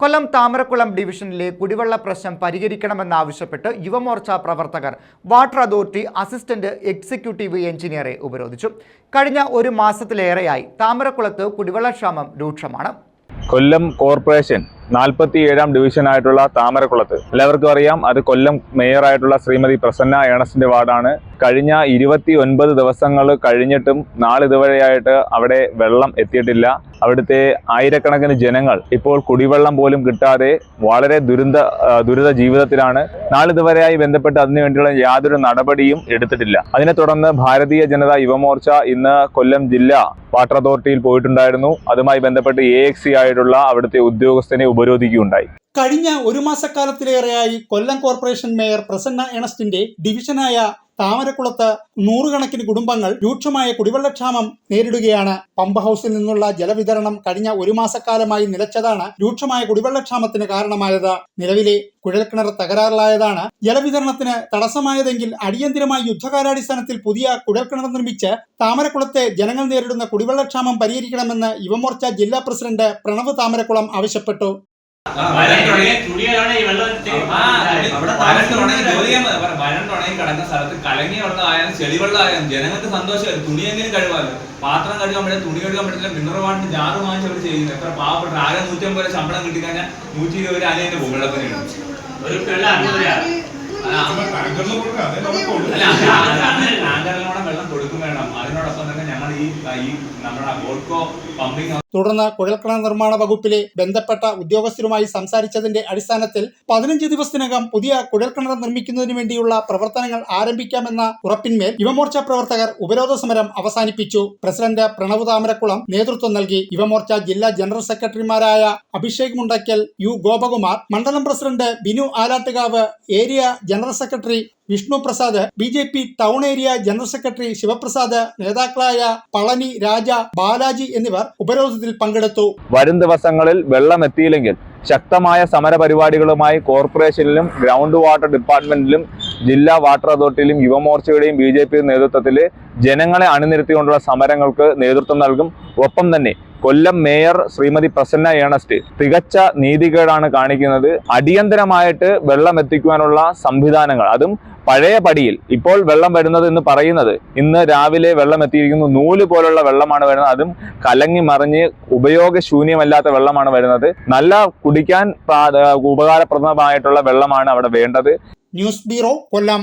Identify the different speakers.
Speaker 1: കൊല്ലം താമരക്കുളം ഡിവിഷനിലെ കുടിവെള്ള പ്രശ്നം പരിഹരിക്കണമെന്നാവശ്യപ്പെട്ട് യുവമോർച്ച പ്രവർത്തകർ വാട്ടർ അതോറിറ്റി അസിസ്റ്റന്റ് എക്സിക്യൂട്ടീവ് എഞ്ചിനീയറെ ഉപരോധിച്ചു. കഴിഞ്ഞ ഒരു മാസത്തിലേറെയായി താമരക്കുളത്ത് കുടിവെള്ളക്ഷാമം രൂക്ഷമാണ്.
Speaker 2: കൊല്ലം കോർപ്പറേഷൻ നാൽപ്പത്തി ഏഴാം ഡിവിഷനായിട്ടുള്ള താമരക്കുളത്ത്. എല്ലാവർക്കും അറിയാം അത് കൊല്ലം മേയറായിട്ടുള്ള ശ്രീമതി പ്രസന്ന ഏണസിന്റെ വാർഡാണ്. കഴിഞ്ഞ ഇരുപത്തി ഒൻപത് ദിവസങ്ങൾ കഴിഞ്ഞിട്ടും നാളിതുവരെയായിട്ട് അവിടെ വെള്ളം എത്തിയിട്ടില്ല. അവിടുത്തെ ആയിരക്കണക്കിന് ജനങ്ങൾ ഇപ്പോൾ കുടിവെള്ളം പോലും കിട്ടാതെ വളരെ ദുരിത ദുരിത ജീവിതത്തിലാണ്. നാളിതുവരെയായി ബന്ധപ്പെട്ട് അതിനു വേണ്ടിയുള്ള യാതൊരു നടപടിയും എടുത്തിട്ടില്ല. അതിനെ തുടർന്ന് ഭാരതീയ ജനതാ യുവമോർച്ച ഇന്ന് കൊല്ലം ജില്ലാ വാട്ടർ അതോറിറ്റിയിൽ പോയിട്ടുണ്ടായിരുന്നു. അതുമായി ബന്ധപ്പെട്ട് എ ആയിട്ടുള്ള അവിടുത്തെ ഉദ്യോഗസ്ഥനെ ഉപരോധിക്കുകയുണ്ടായി.
Speaker 3: കഴിഞ്ഞ ഒരു മാസക്കാലത്തിലേറെയായി കൊല്ലം കോർപ്പറേഷൻ മേയർ പ്രസന്ന എണസ്റ്റിന്റെ ഡിവിഷനായ താമരക്കുളത്ത് നൂറുകണക്കിന് കുടുംബങ്ങൾ രൂക്ഷമായ കുടിവെള്ളക്ഷാമം നേരിടുകയാണ്. പമ്പ് ഹൗസിൽ നിന്നുള്ള ജലവിതരണം കഴിഞ്ഞ ഒരു മാസക്കാലമായി നിലച്ചതാണ് രൂക്ഷമായ കുടിവെള്ളക്ഷാമത്തിന് കാരണമായത്. നിലവിലെ കുഴൽക്കിണർ തകരാറിലായതാണ് ജലവിതരണത്തിന് തടസ്സമായതെങ്കിൽ അടിയന്തിരമായി യുദ്ധകാലാടിസ്ഥാനത്തിൽ പുതിയ കുഴൽക്കിണർ നിർമ്മിച്ച് താമരക്കുളത്തെ ജനങ്ങൾ നേരിടുന്ന കുടിവെള്ളക്ഷാമം പരിഹരിക്കണമെന്ന് യുവമോർച്ച ജില്ലാ പ്രസിഡന്റ് പ്രണവ് താമരക്കുളം ആവശ്യപ്പെട്ടു.
Speaker 4: വരണ്ടുണങ്ങി
Speaker 5: കിടക്കുന്ന സ്ഥലത്ത് കലങ്ങി വെള്ളം ആയാലും ചെളിവെള്ളം ആയാലും ജനങ്ങൾക്ക് സന്തോഷമായിരുന്നു തുണിയെങ്കിലും കഴുകാമല്ലോ. പാത്രം പറ്റില്ല തുണി കഴുകാൻ പറ്റില്ല മിനറൽ ജാറ് വാങ്ങിച്ച് അവർ ചെയ്യുന്നത്. എത്ര പാവപ്പെട്ട ആകെ നൂറ്റമ്പത് രൂപ ശമ്പളം കിട്ടിക്കഴിഞ്ഞാൽ നൂറ്റി ഇരുപത് രൂപ അനിയന്റെ
Speaker 4: ഒരു വെള്ളം
Speaker 5: ടാങ്കറിലൂടെ കൊടുക്കും വേണം. അതിനോടൊപ്പം തന്നെ ഞങ്ങൾ ഈ ഈ നമ്മുടെ ഓൾക്കോ പമ്പിങ്
Speaker 3: തുടർന്ന് കുഴൽക്കിണർ നിർമ്മാണ വകുപ്പിലെ ബന്ധപ്പെട്ട ഉദ്യോഗസ്ഥരുമായി സംസാരിച്ചതിന്റെ അടിസ്ഥാനത്തിൽ പതിനഞ്ച് ദിവസത്തിനകം പുതിയ കുഴൽക്കിണർ നിർമ്മിക്കുന്നതിന് വേണ്ടിയുള്ള പ്രവർത്തനങ്ങൾ ആരംഭിക്കാമെന്ന ഉറപ്പിന്മേൽ യുവമോർച്ച പ്രവർത്തകർ ഉപരോധ സമരം അവസാനിപ്പിച്ചു. പ്രസിഡന്റ് പ്രണവ് താമരക്കുളം നേതൃത്വം നൽകി. യുവമോർച്ച ജില്ലാ ജനറൽ സെക്രട്ടറിമാരായ അഭിഷേക് മുണ്ടയ്ക്കൽ യു. ഗോപകുമാർ മണ്ഡലം president Binu Alattukavu area general secretary Vishnu Prasad B J P town area general secretary Sivaprasad നേതാക്കളായ പളനി രാജ ബാലാജി എന്നിവർ ഉപരോധത്തിൽ പങ്കെടുത്തു.
Speaker 2: വരും ദിവസങ്ങളിൽ വെള്ളം എത്തിയില്ലെങ്കിൽ ശക്തമായ സമരപരിപാടികളുമായി കോർപ്പറേഷനിലും ഗ്രൗണ്ട് വാട്ടർ ഡിപ്പാർട്ട്മെന്റിലും ജില്ലാ വാട്ടർ അതോറിറ്റിയിലും യുവമോർച്ചയുടെയും ബി ജെ പി നേതൃത്വത്തിൽ ജനങ്ങളെ അണിനിരത്തിക്കൊണ്ടുള്ള സമരങ്ങൾക്ക് നേതൃത്വം നൽകും. ഒപ്പം തന്നെ കൊല്ലം മേയർ ശ്രീമതി പ്രസന്ന ഏണസ്റ്റ് തികച്ച നീതികേടാണ് കാണിക്കുന്നത്. അടിയന്തരമായിട്ട് വെള്ളം എത്തിക്കുവാനുള്ള സംവിധാനങ്ങൾ അതും പഴയ പടിയിൽ ഇപ്പോൾ വെള്ളം വരുന്നത് എന്ന് പറയുന്നത് ഇന്ന് രാവിലെ വെള്ളം എത്തിയിരിക്കുന്നു. നൂൽ പോലുള്ള വെള്ളമാണ് വരുന്നത്. അതും കലങ്ങി മറിഞ്ഞ് ഉപയോഗശൂന്യമല്ലാത്ത വെള്ളമാണ് വരുന്നത്. നല്ല കുടിക്കാൻ പ്രാ- ഉപകാരപ്രദമായിട്ടുള്ള വെള്ളമാണ് അവിടെ വേണ്ടത്.
Speaker 3: News bureau Kollam.